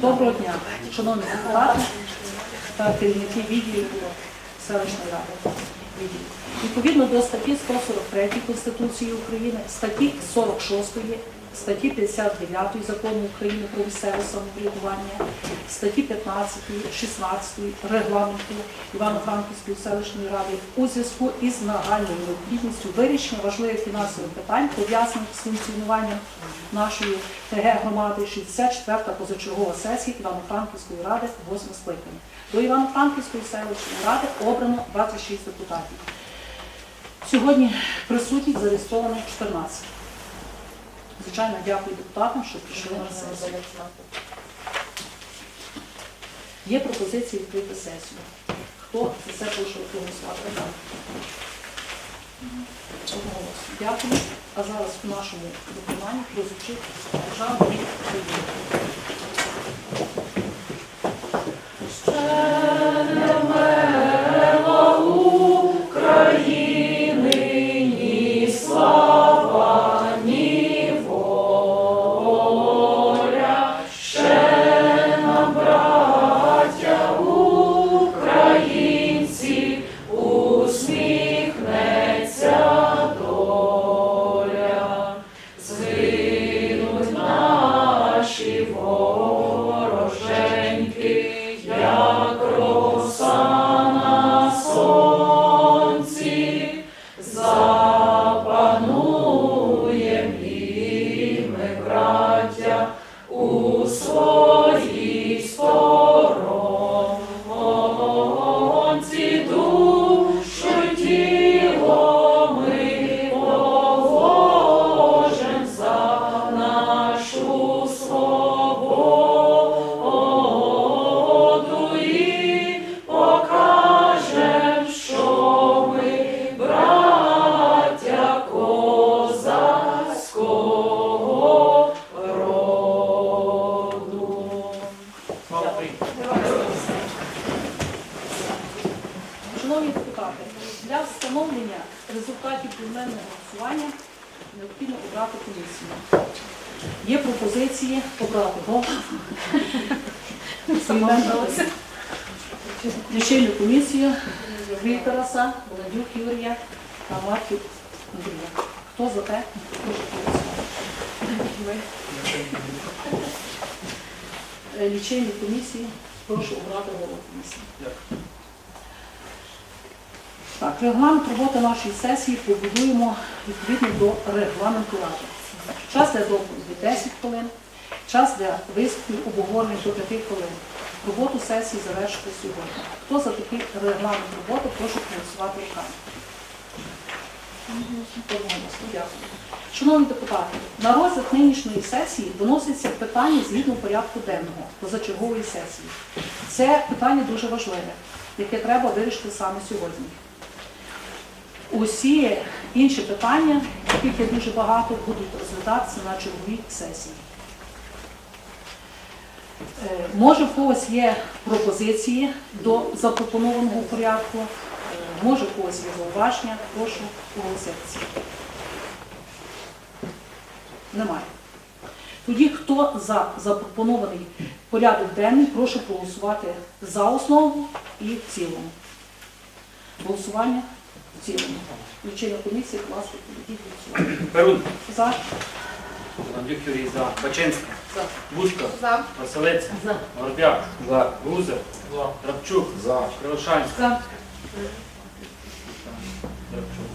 Доброго дня, шановні депутати та керівники відділів селищної ради. Відповідно до статті 143 Конституції України, статті 46, статті 59 Закону України про місцеве самоврядування, статті 15, 16 регламенту Івано-Франківської селищної ради у зв'язку із нагальною необхідністю вирішення важливих фінансових питань, пов'язаних з функціонуванням нашої ТГ громади 64-та позачергова сесія Івано-Франківської ради 8 скликання. До Івано-Франківської селищної ради обрано 26 депутатів. Сьогодні присутніх зареєстровано 14. Звичайно, дякую депутатам, що прийшли на сесію. Є пропозиції відкрити сесію. Хто за це прошу проголосувати? Одноголосно. Дякую. А зараз в нашому виконанні прозвучить державний України. Обрати голову. Лічильну комісію Тараса, Володюк Юрія та Марків Андрія. Хто за те? Лічильну комісію прошу обрати голову комісії. Так, регламент роботи нашої сесії побудуємо відповідно до регламенту ради. Час для доповіді 10 хвилин, час для виступів обговорення до 5 хвилин. Роботу сесії завершити сьогодні. Хто за такий регламент роботи, прошу проголосувати руками. Шановні депутати, на розгляд нинішньої сесії виноситься питання згідно порядку денного позачергової сесії. Це питання дуже важливе, яке треба вирішити саме сьогодні. Усі інші питання, яких є дуже багато, будуть розглядатися на черговій сесії. Е, Може, в когось є пропозиції до запропонованого порядку, е, може, в когось є зауваження, прошу оголоситися. Немає. Тоді, хто за запропонований порядок денний, прошу проголосувати за основу і в цілому. Голосування в цілому. Комісія, будь ласка, підійдіть голосувати. Перун, За? Андрюк Юрій за. Бачинська, За. Бушка, За. Василиця, За. Горбяк, Гузер, Рабчук, Кривошанська. За. Рабчук.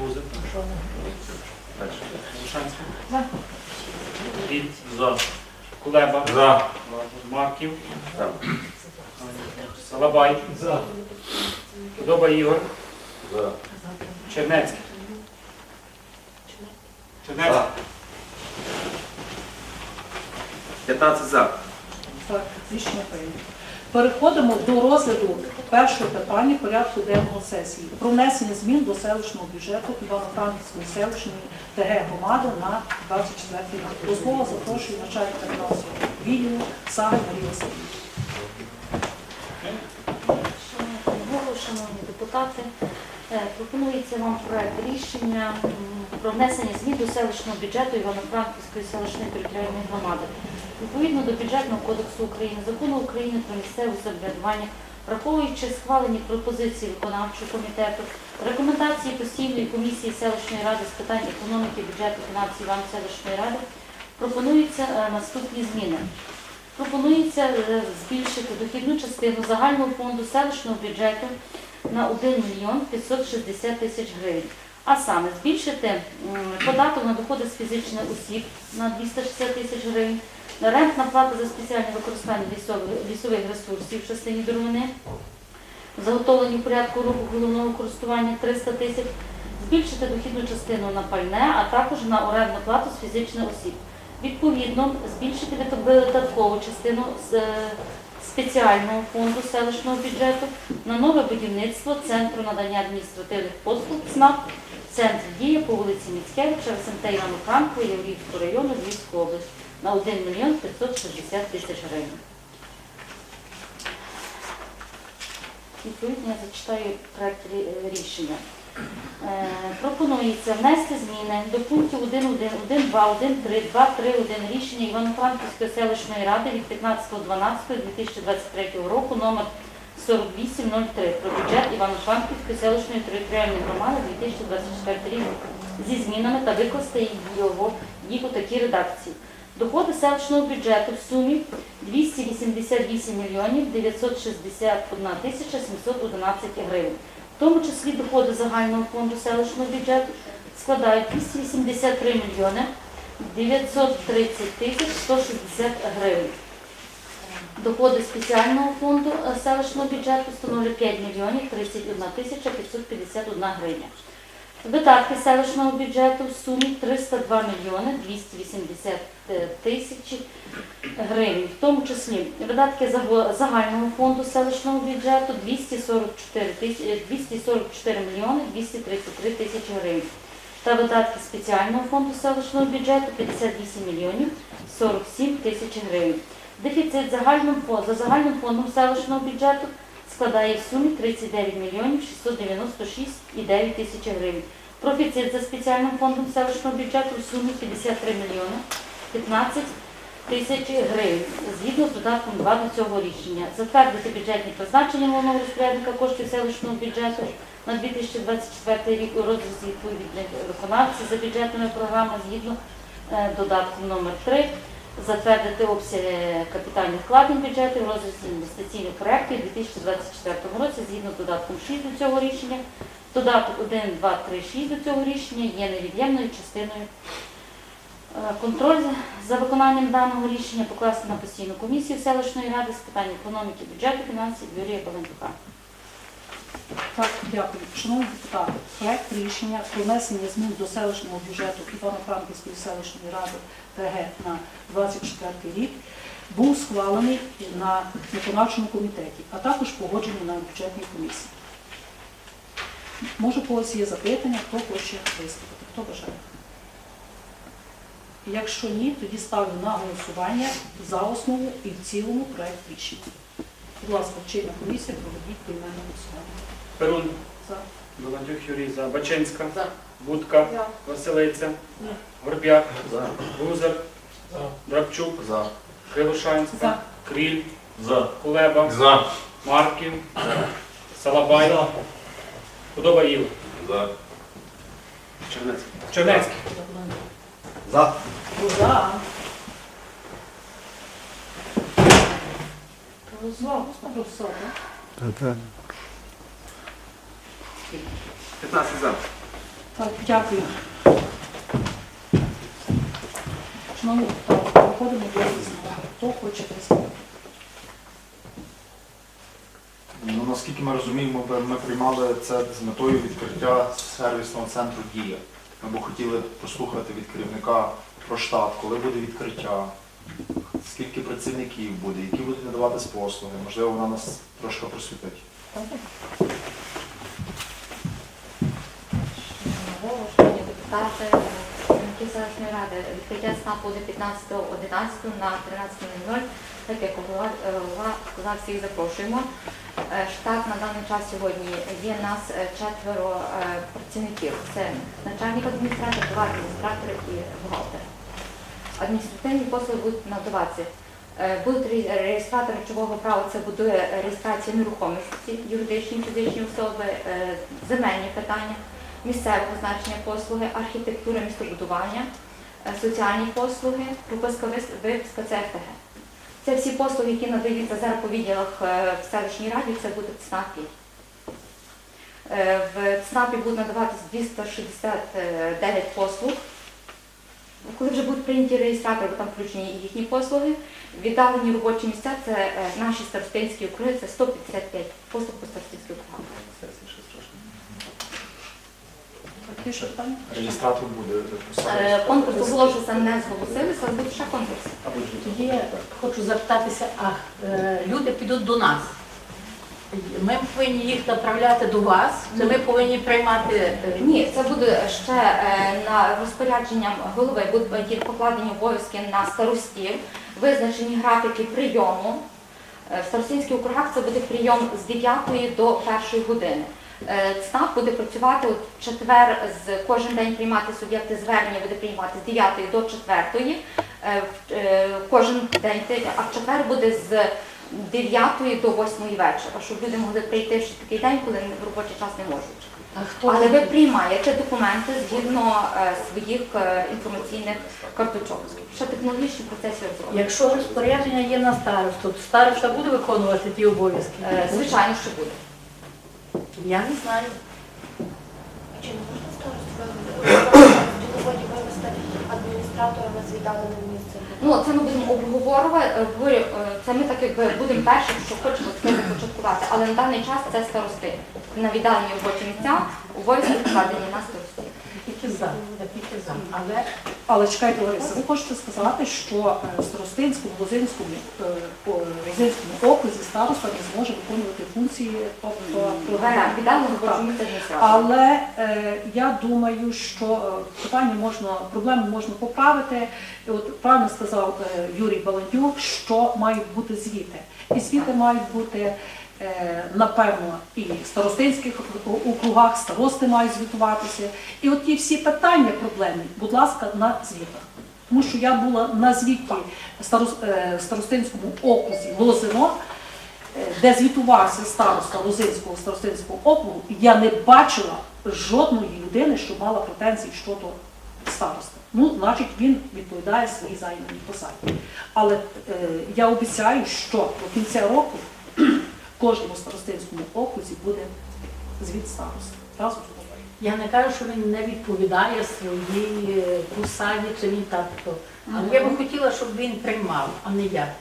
Гузер. Кривошанська. За. Рід за. Кулеба. За. Марків. Салабай. За. Подоба Ігор. За. Чернецький. Чернецький. 15 за. Так, рішення прийнято. Переходимо до розгляду першого питання порядку денного сесії про внесення змін до селищного бюджету Івано-Франківської селищної ТГ громади на 24 рік. До слова запрошую начальника фінансового відділу Саги Марії Васильівни. Шановний голову, шановні депутати, Пропонується вам проект рішення про внесення змін до селищного бюджету Івано-Франківської селищної територіальної громади. Відповідно до бюджетного кодексу України, закону України про місцеве самоврядування, враховуючи схвалені пропозиції виконавчого комітету, рекомендації постійної комісії селищної ради з питань економіки, бюджету, фінансів Іван селищної ради, пропонуються е, наступні зміни. Пропонується е, збільшити дохідну частину загального фонду селищного бюджету на 1 мільйон 560 тисяч гривень. А саме збільшити податок на доходи з фізичних осіб на 260 тисяч гривень, рентна плата за спеціальне використання лісових, ресурсів в частині деревини, заготовлені в порядку руху головного користування 300 тисяч, збільшити дохідну частину на пальне, а також на орендну плату з фізичних осіб. Відповідно, збільшити видаткову частину з е, спеціального фонду селищного бюджету на нове будівництво Центру надання адміністративних послуг ЦНАП, центр дії по вулиці Міцкевича, СМТ Івану Франку, Яворівського району, Львівської області на 1 мільйон 560 тисяч гривень. Відповідно, я зачитаю проект рі- рішення. Е, Пропонується внести зміни до пунктів 1.1, 1.2, 1.3, 2.3.1 рішення Івано-Франківської селищної ради від 15.12.2023 року номер 4803 про бюджет Івано-Франківської селищної територіальної громади 2024 рік зі змінами та викласти їх у такій редакції. Доходи селищного бюджету в сумі 288 мільйонів 961 тисяча 711 гривень. В тому числі доходи загального фонду селищного бюджету складають 283 мільйони 930 тисяч 160 гривень. Доходи спеціального фонду е, селищного бюджету становлять 5 мільйонів 31 тисяча 551 гривня. Видатки селищного бюджету в сумі 302 мільйони 280 тисяч гривень, в тому числі видатки загального фонду селищного бюджету 244, тисяч- 244 мільйони 233 тисячі гривень. Та видатки спеціального фонду селищного бюджету 58 мільйонів 47 тисяч гривень. Дефіцит за загальним фондом селищного бюджету складає в сумі 39 мільйонів 696,9 тисяч гривень. Профіцит за спеціальним фондом селищного бюджету в сумі 53 мільйони 15 тисяч гривень згідно з додатком 2 до цього рішення. Затвердити бюджетні призначення головного розпорядника коштів селищного бюджету на 2024 рік у розрізі відповідних виконавців за бюджетними програмами згідно е, додатком номер 3 затвердити обсяги капітальних вкладень бюджету в розрізі інвестиційних проєктів у 2024 році згідно з додатком 6 до цього рішення. Додаток 1, 2, 3, 6 до цього рішення є невід'ємною частиною. Е, Контроль за виконанням даного рішення покласти на постійну комісію селищної ради з питань економіки, бюджету, фінансів Юрія Баландюка. Так, дякую. Шановні депутати, проект рішення про внесення змін до селищного бюджету Івано-Франківської селищної ради ТГ на 24 рік був схвалений на виконавчому комітеті, а також погоджений на бюджетній комісії. Може, когось є запитання, хто хоче виступити, хто бажає. Якщо ні, тоді ставлю на голосування за основу і в цілому проект рішення. Будь ласка, вчильна комісія, проведіть поіменне голосування. Перун, За. Баландюк Юрій за. Бачинська, За. Будка, За. Василиця, Ні. Горбяк, За. Гузар, Драбчук, За. Кривошанська, За. Кріль, За. Кулеба, За. Марків, Салабай, Худоба Ігор, За. Чернецький. Чернецький, За. За. Голосував, голосував, так? 15 за. Так, дякую. Шановні депутати, переходимо до різного. Хто хоче виступити? Ну, наскільки ми розуміємо, ми- ми приймали це з метою відкриття сервісного центру Дія. Ми б хотіли послухати від керівника про штат, коли буде відкриття, скільки працівників буде, які будуть надаватись послуги. Можливо, вона нас трошки просвітить. Шановні депутати, Франківської селищної ради відкриття СНАПу буде 15.11 на 13.00. Так як е, голова сказав, всіх запрошуємо. Е, Штат на даний час сьогодні є нас е, четверо працівників. Це начальник адміністратор, два адміністратори і бухгалтер. Адміністративні послуги будуть надаватися. Будуть ре- реєстратор речового права, це буде реєстрація нерухомості, юридичні фізичні особи, земельні питання, місцеве позначення послуги, архітектура містобудування, е, соціальні послуги, прописка виписка ЦФТГ. Це всі послуги, які надаються зараз по відділах е, в селищній раді, це буде ЦНАПі. Е, В ЦНАПі будуть надаватися 269 послуг. Коли вже будуть прийняті реєстратори, бо там включені і їхні послуги, віддалені робочі місця це наші старостинські округи, це 155 послуг по старостинських округах. Що питання? Реєстратор буде Е. Конкурс оголошувався, не зголосилися, але буде ще конкурс. Тоді я хочу запитатися, а е, люди підуть до нас. Ми повинні їх направляти до вас, чи ми повинні приймати Ні, це буде ще е, на розпорядженням голови будуть покладені обов'язки на старостів, визначені графіки прийому. В старостинських округах це буде прийом з 9 до 1 години. Е, ЦНАП буде працювати от четвер з кожен день приймати суб'єкти звернення буде приймати з 9 до 4. Е, е, Кожен день, а в четвер буде з 9 до 8 вечора, щоб люди могли прийти в ще такий день, коли в робочий час не можуть. а хто Але ви приймаєте документи згідно е, своїх е, інформаційних карточок. Ще технологічні процеси розроблені. Якщо розпорядження є на старосту, то староста буде виконувати ті обов'язки? Е, Звичайно, що буде. Я не знаю. Чи не можна старосту діловоді вивести адміністраторами з віддаленим місцем? Ну, це ми будемо обговорювати. е, е, Це ми так якби будемо першим, що хочемо це започаткувати. Але на даний час це старости. На віддалені робочі місця обов'язки вкладені на старостів. Тільки за, я тільки за. Але Але чекайте, Лариса, ви хочете сказати, що е, в Старостинському, Лозинському, е, о, Лозинському окрузі староста не зможе виконувати функції, тобто. Але е, я думаю, що е, питання можна, проблему можна поправити. І От правильно сказав е, Юрій Баландюк, що мають бути звіти. І звіти мають бути. Е, Напевно, і в старостинських округах старости мають звітуватися. І от ті всі питання проблемні, будь ласка, на звітах. Тому що я була на звіті е, в старостинському окрузі Лозино, е, де звітувався староста Лозинського старостинського округу, я не бачила жодної людини, що мала претензії щодо старости. Ну, значить, він відповідає своїй займаній посаді. Але е, я обіцяю, що до кінця року в кожному старостинському окрузі буде звіт старости. Разом з головою. я не кажу, що він не відповідає своїй е, посаді, чи він так то. Але я би хотіла, щоб він приймав, а не я.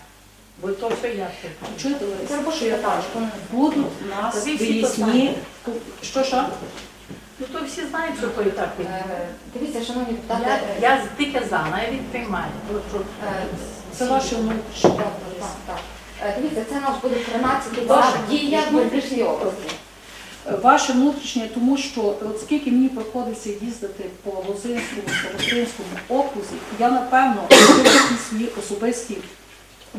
Бо то, що я приймаю. Чуєте, Лариса, що я кажу? Будуть у нас Всі всі виїзні. Що що? Ну то всі знають, що то і так Е. Дивіться, шановні депутати, Я, е, я тільки за, навіть приймаю. Тому що е, Це ваші внутрішні. Так, так, так. Е, Дивіться, це наш буде 13-й Ваше за дія в внутрішній області. Ваше внутрішнє, тому що от скільки мені приходиться їздити по Лозинському, Старостинському окрузі, я напевно якісь свої особисті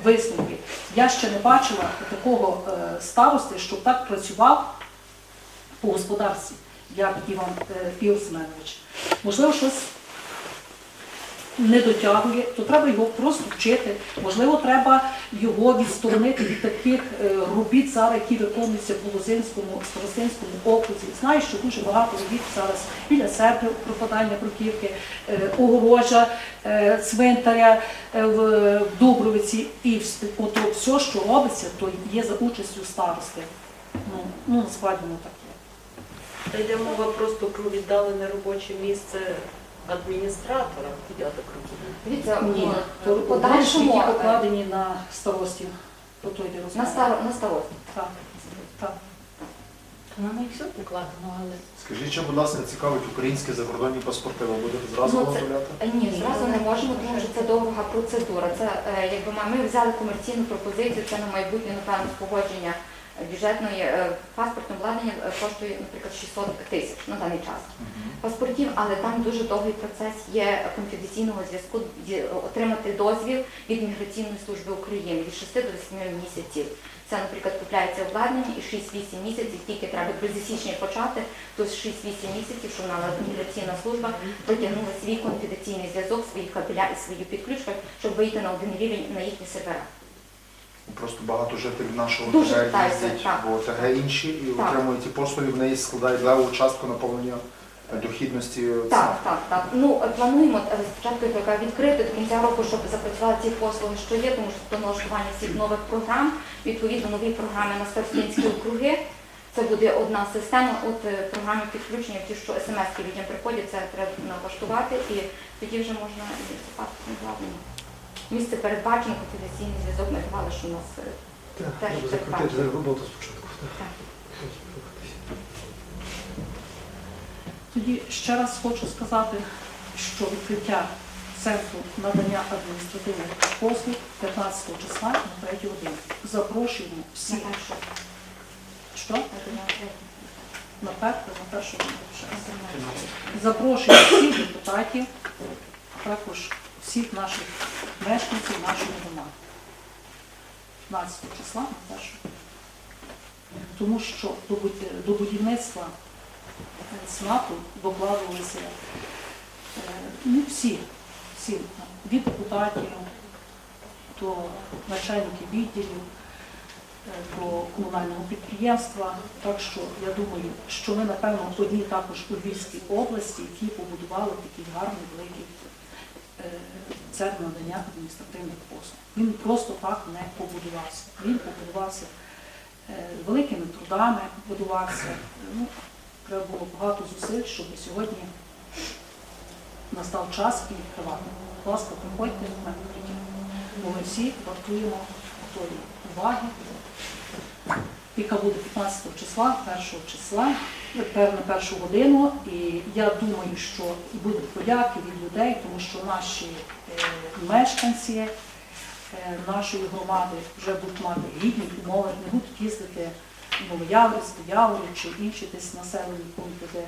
висновки. Я ще не бачила такого е, старости, щоб так працював по господарстві, як Іван е, Семенович. Можливо, щось не дотягує, то треба його просто вчити. Можливо, треба його відсторонити від таких е, робіт зараз, які виконуються в Лозинському, Старостинському окрузі. Знаю, що дуже багато робіт зараз біля себе пропадання бруківки, е, огорожа, е, цвинтаря в Дубровиці. І ото все, що робиться, то є за участю старости. Ну, ну насправді не так є. Та йде мова просто про віддалене робоче місце адміністратора, розумію. Дивіться, Ні, то в подальшому які е, покладені на старостів. Про то йде на старо на старості. Так, так. на них все покладено, але Скажіть, що, будь ласка, цікавить українські закордонні паспорти, ви будете зразу Ну, це- виготовляти? Е, Ні, зразу не можемо, тому що це довга процедура. Це е, якби ми- ми взяли комерційну пропозицію, це на майбутнє, напевно, погодження бюджетної е, паспортне обладнання е, коштує, наприклад, 600 тисяч на даний час паспортів, але там дуже довгий процес є конфіденційного зв'язку отримати дозвіл від міграційної служби України від 6 до 8 місяців. Це, наприклад, купляється обладнання і 6-8 місяців, тільки треба без січня почати, то 6-8 місяців, щоб нам міграційна служба протягнула свій конфіденційний зв'язок, свої кабеля і свою підключку, щоб вийти на один рівень на їхні сервера. Просто багато жителів нашого Дуже ТГ питаються, їздять, так. бо ТГ інші і Так. отримують ці послуги, в неї складають леву частку наповнення е, дохідності. Так, ЦНАПу. так, так. Ну е, плануємо е, спочатку така відкрити до кінця року, щоб запрацювали ті послуги, що є, тому що до налаштування всіх нових програм, відповідно нові програми на старостинські округи. Це буде одна система. От е, програми підключення, ті, що смс-ки людям приходять, це треба налаштувати і тоді вже можна і обладнанням. Місце передбачено, конфіденційний зв'язок ми давали, що у нас е, теж передбачено. роботу спочатку. Так. Тоді ще раз хочу сказати, що відкриття центру надання адміністративних послуг 15 числа на 3 годину. Запрошуємо На всіх. першу. Що? на. На першу, на першу годину. На. Запрошую всіх депутатів, а також всіх наших мешканців нашої громади. 15 числа першу. Тому що до будівництва е, СНАПу докладувалися е, ну, всі, всі, від депутатів до начальників відділів, е, до комунального підприємства. Так що я думаю, що ми, напевно, одні також у Львівській області, які побудували такий гарний великий центр надання адміністративних послуг. Він просто так не побудувався. Він побудувався е, великими трудами, будувався. Ну, треба було багато зусиль, щоб сьогодні настав час і відкривати. Будь ласка, приходьте на відкриття. Бо ми всі вартуємо тої уваги, яка буде 15 числа, 1 числа, певно, першу годину. І я думаю, що будуть подяки від людей, тому що наші е, мешканці е, нашої громади вже будуть мати гідні умови, не будуть їздити в Новояврськ, Яворі чи інші десь населені пункти, де е,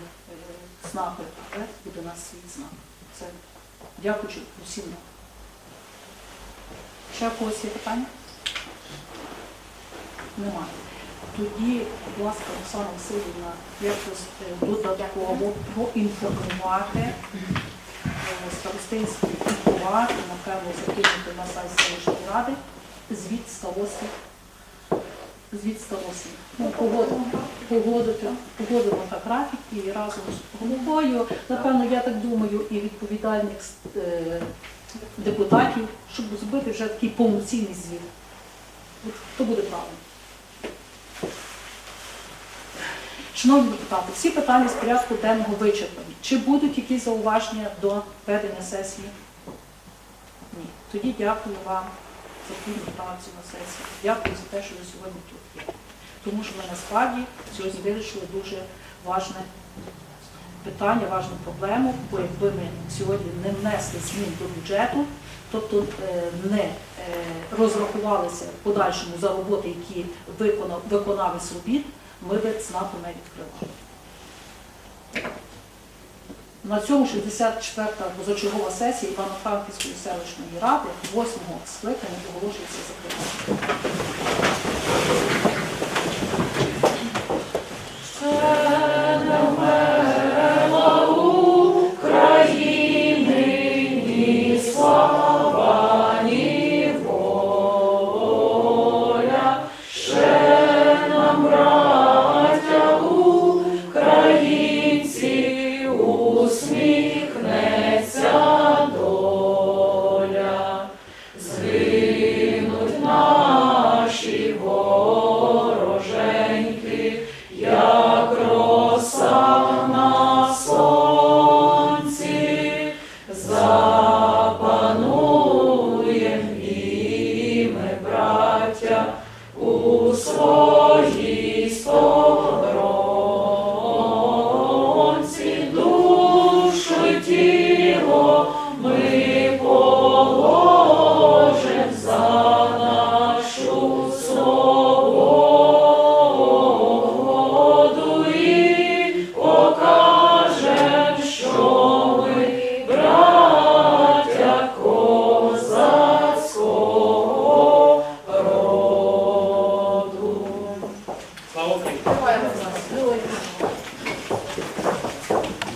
СНАПи, але буде нас свій СНАП. Це дякуючи усім. Ще когось є питання? Немає. Тоді, будь ласка, Оксана Васильівна, якось е, додатково проінформувати е, старостинський купувати, напевно, закинути на сайт селищної ради, звіт сталося. Звіт сталося. Ну, погодити, так графік і разом з головою, напевно, я так думаю, і відповідальних е, депутатів, щоб зробити вже такий повноцінний звіт. Хто буде правильно? Шановні депутати, всі питання з порядку денного вичерпані. Чи будуть якісь зауваження до ведення сесії? Ні. Тоді дякую вам за плідну працю на сесії. Дякую за те, що ви сьогодні тут є. Тому що ми насправді сьогодні вирішили дуже важне питання, важну проблему, бо якби ми сьогодні не внесли змін до бюджету, тобто е, не е, розрахувалися в подальшому за роботи, які виконав виконавець робіт, ми би ЦНАПу не відкривали. На цьому 64-та позачергова сесія Івано-Франківської селищної ради 8-го скликання оголошується закритою. у своєму.